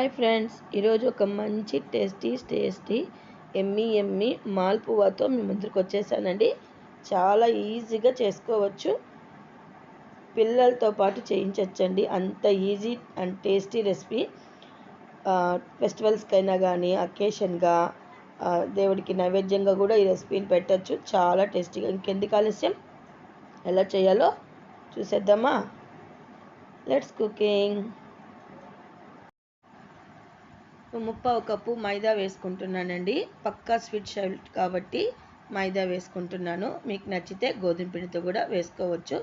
Hi friends ఈరోజు ఒక మంచి టేస్టీ టేస్టీ ఎమ్మి ఎమ్మి మాల్పువాతో మీ ముందుకు వచ్చేసానండి. చాలా ఈజీగా చేసుకోవచ్చు. పిల్లలతో పాటు చేయించవచ్చండి అంత ఈజీ అండ్ టేస్టీ రెసిపీ ఫెస్టివల్స్కైనా కానీ అకేషన్గా దేవుడికి నైవేద్యంగా కూడా ఈ రెసిపీని పెట్టచ్చు. చాలా టేస్టీగా ఇంకెందుకు ఆలస్యం? ఎలా చేయాలో చూసేద్దామా? లెట్స్ కుకింగ్ ముప్పావు కప్పు మైదా వేసుకుంటున్నానండి. పక్కా స్వీట్ షైల్డ్ కాబట్టి మైదా వేసుకుంటున్నాను. మీకు నచ్చితే గోధుమ పిండితో కూడా వేసుకోవచ్చు.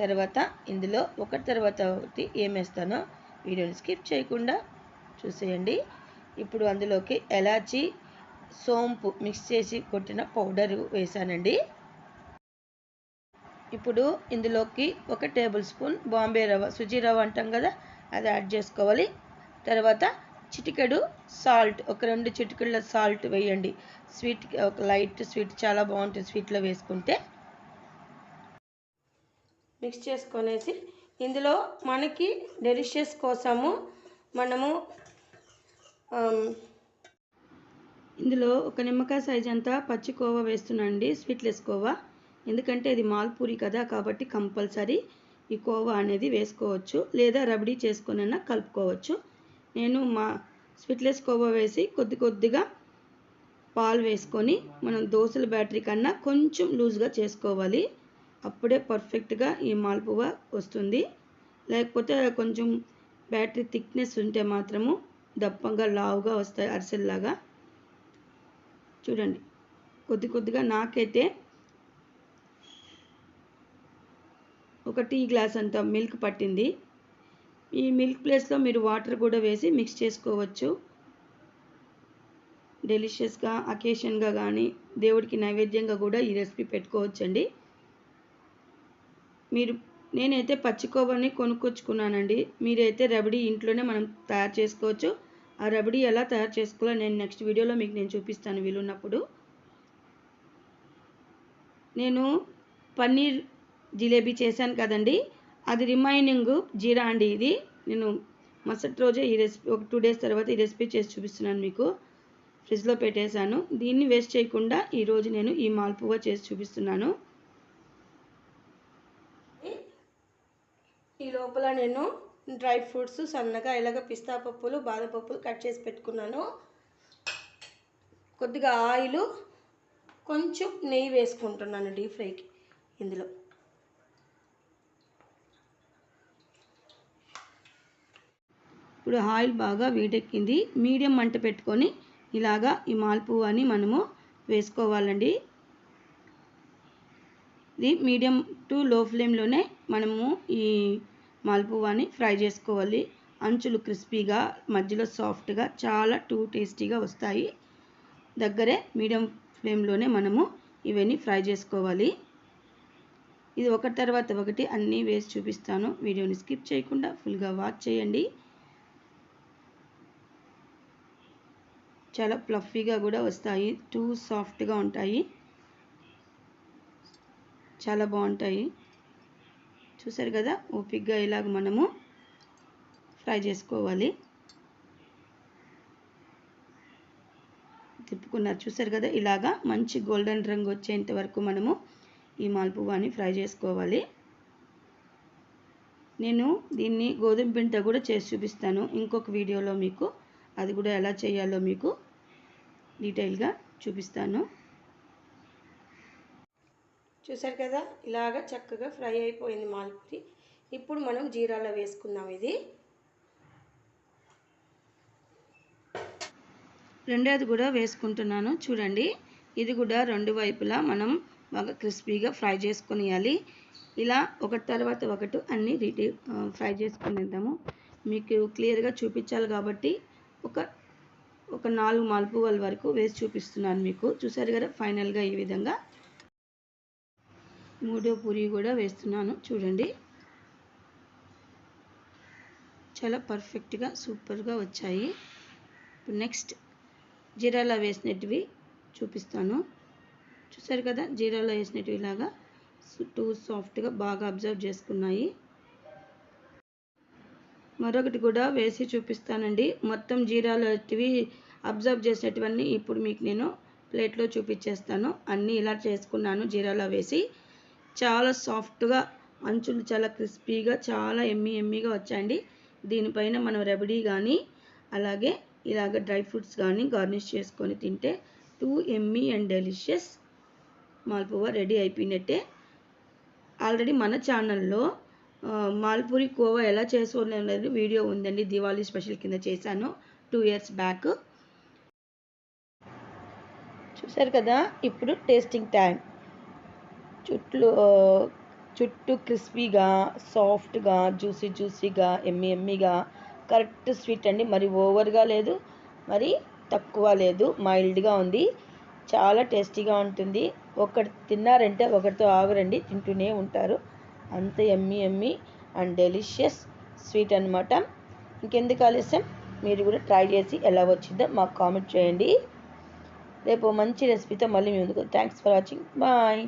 తర్వాత ఇందులో ఒకటి తర్వాత ఒకటి ఏమేస్తానో వీడియోని స్కిప్ చేయకుండా చూసేయండి. ఇప్పుడు అందులోకి ఎలాచి సోంపు మిక్స్ చేసి కొట్టిన పౌడర్ వేసానండి ఇప్పుడు ఇందులోకి ఒక టేబుల్ స్పూన్ బాంబే రవ్వ సుజీ రవ్వ అంటాం కదా అది యాడ్ చేసుకోవాలి. తర్వాత చిటికెడు సాల్ట్. ఒక రెండు చిటికెళ్ళ సాల్ట్ వేయండి. స్వీట్ ఒక లైట్ స్వీట్ చాలా బాగుంటుంది స్వీట్లో వేసుకుంటే. మిక్స్ చేసుకొనేసి ఇందులో మనకి డెలిషియస్ కోసము మనము ఇందులో ఒక నిమ్మకాయ సైజ్ అంతా పచ్చి కోవా వేస్తున్నానండి స్వీట్లెస్ కోవా. ఎందుకంటే ఇది మాల్పూరి కదా కాబట్టి కంపల్సరీ ఈ కోవా అనేది వేసుకోవచ్చు. లేదా రబడీ చేసుకునైనా కలుపుకోవచ్చు. నేను మా స్వీట్లెస్ కోవా వేసి కొద్ది కొద్దిగా పాలు వేసుకొని మనం దోశల బ్యాటరీ కన్నా కొంచెం లూజ్గా చేసుకోవాలి. అప్పుడే పర్ఫెక్ట్గా ఈ మాల్పువ వస్తుంది. లేకపోతే కొంచెం బ్యాటరీ థిక్నెస్ ఉంటే మాత్రము దప్పంగా లావుగా వస్తాయి అరిసెల్లాగా. చూడండి కొద్ది కొద్దిగా నాకైతే ఒక టీ గ్లాస్ అంత మిల్క్ పట్టింది. ఈ మిల్క్ ప్లేస్లో మీరు వాటర్ కూడా వేసి మిక్స్ చేసుకోవచ్చు. డెలిషియస్గా అకేషన్గా కానీ దేవుడికి నైవేద్యంగా కూడా ఈ రెసిపీ పెట్టుకోవచ్చండి. మీరు నేనైతే పచ్చికోవని కొనుక్కొచ్చుకున్నానండి. మీరైతే రబడీ ఇంట్లోనే మనం తయారు చేసుకోవచ్చు. ఆ రబడీ ఎలా తయారు చేసుకోవాలో నేను నెక్స్ట్ వీడియోలో మీకు నేను చూపిస్తాను వీలున్నప్పుడు. నేను పన్నీర్ జిలేబీ చేశాను కదండి. అది రిమైనింగ్ జీరా అండి ఇది. నేను మరుసటి రోజే ఈ రెసిపీ ఒక టూ డేస్ తర్వాత ఈ రెసిపీ చేసి చూపిస్తున్నాను మీకు. ఫ్రిడ్జ్లో పెట్టేశాను. దీన్ని వేస్ట్ చేయకుండా ఈరోజు నేను ఈ మాల్పుగా చేసి చూపిస్తున్నాను. ఈ లోపల నేను డ్రై ఫ్రూట్స్ సన్నగా ఇలాగ పిస్తా పప్పులు బాదం పప్పులు కట్ చేసి పెట్టుకున్నాను. కొద్దిగా ఆయిల్ కొంచెం నెయ్యి వేసుకుంటున్నాను డీప్ ఫ్రైకి ఇందులో. ఇప్పుడు ఆయిల్ బాగా వేడెక్కింది. మీడియం మంట పెట్టుకొని ఇలాగా ఈ మాల్పువాని మనము వేసుకోవాలండి. ఇది మీడియం టు లో ఫ్లేమ్లోనే మనము ఈ మాల్పువాని ఫ్రై చేసుకోవాలి. అంచులు క్రిస్పీగా మధ్యలో సాఫ్ట్గా చాలా టూ టేస్టీగా వస్తాయి. దగ్గరే మీడియం ఫ్లేమ్లోనే మనము ఇవన్నీ ఫ్రై చేసుకోవాలి. ఇది ఒకటి తర్వాత ఒకటి అన్నీ వేసి చూపిస్తాను. వీడియోని స్కిప్ చేయకుండా ఫుల్గా వాచ్ చేయండి. చాలా ప్లఫీగా కూడా వస్తాయి. టూ సాఫ్ట్గా ఉంటాయి. చాలా బాగుంటాయి. చూసారు కదా? ఓపిక్గా ఇలాగ మనము ఫ్రై చేసుకోవాలి. తిప్పుకున్నారు. చూసారు కదా? ఇలాగా మంచి గోల్డెన్ రంగు వచ్చేంత వరకు మనము ఈ మాల్పువాని ఫ్రై చేసుకోవాలి. నేను దీన్ని గోధుమ పిండితో కూడా చేసి చూపిస్తాను. ఇంకొక వీడియోలో మీకు అది కూడా ఎలా చేయాలో మీకు డీటెయిల్గా చూపిస్తాను. చూసారు కదా? ఇలాగ చక్కగా ఫ్రై అయిపోయింది మాల్పూరి ఇప్పుడు మనం జీరాలో వేసుకుందాం ఇది. రెండోది కూడా వేసుకుంటున్నాను. చూడండి ఇది కూడా రెండు వైపులా మనం బాగా క్రిస్పీగా ఫ్రై చేసుకునియాలి. ఇలా ఒకటి తర్వాత ఒకటి అన్నీ రెడీ ఫ్రై చేసుకునేద్దాము. మీకు క్లియర్గా చూపించాలి కాబట్టి ఒక ఒక నాలుగు మలుపువల వరకు వేసి చూపిస్తున్నాను మీకు. చూసారు కదా ఫైనల్గా ఈ విధంగా. మూడో పూరి కూడా వేస్తున్నాను చూడండి. చాలా పర్ఫెక్ట్గా సూపర్గా వచ్చాయి. నెక్స్ట్ జీరాలో వేసినట్టువి చూపిస్తాను. చూసారు కదా జీరాలో వేసినట్టు ఇలాగా టూ సాఫ్ట్గా బాగా అబ్జర్వ్ చేసుకున్నాయి. మరొకటి కూడా వేసి చూపిస్తానండి. మొత్తం జీరాలు అబ్జర్వ్ చేసేటివన్నీ ఇప్పుడు మీకు నేను ప్లేట్లో చూపించేస్తాను. అన్నీ ఇలా చేసుకున్నాను జీరాలో వేసి. చాలా సాఫ్ట్గా అంచులు చాలా క్రిస్పీగా చాలా ఎమ్మి ఎమ్మిగా వచ్చాయండి. దీనిపైన మనం రెబడీ కానీ అలాగే ఇలాగ డ్రై ఫ్రూట్స్ కానీ గార్నిష్ చేసుకొని తింటే too yummy and delicious malpua ready అయిపోయినట్టే. ఆల్రెడీ మన ఛానల్లో మాల్పూరి కోవా ఎలా చేసుకోలేదు వీడియో ఉందండి. దివాళీ స్పెషల్ కింద చేశాను. టూ ఇయర్స్ బ్యాక్ చూసారు కదా? ఇప్పుడు టేస్టింగ్ టైం చుట్టూ చుట్టూ క్రిస్పీగా సాఫ్ట్గా జ్యూసీ జ్యూసీగా ఎమ్మి ఎమ్మిగా కరెక్ట్ స్వీట్ అండి. మరి ఓవర్గా లేదు మరి తక్కువ లేదు మైల్డ్గా ఉంది. చాలా టేస్టీగా ఉంటుంది. ఒకటి తిన్నారంటే ఒకరితో ఆగరండి తింటూనే ఉంటారు. అంత yummy yummy and delicious sweet అనమాట ఇంకెందుకు ఆలస్యం? మీరు కూడా ట్రై చేసి ఎలా వచ్చిందో మాకు కామెంట్ చేయండి. రేపు మంచి రెసిపీతో మళ్ళీ మీ ముందుకు థ్యాంక్స్ ఫర్ వాచింగ్. బాయ్.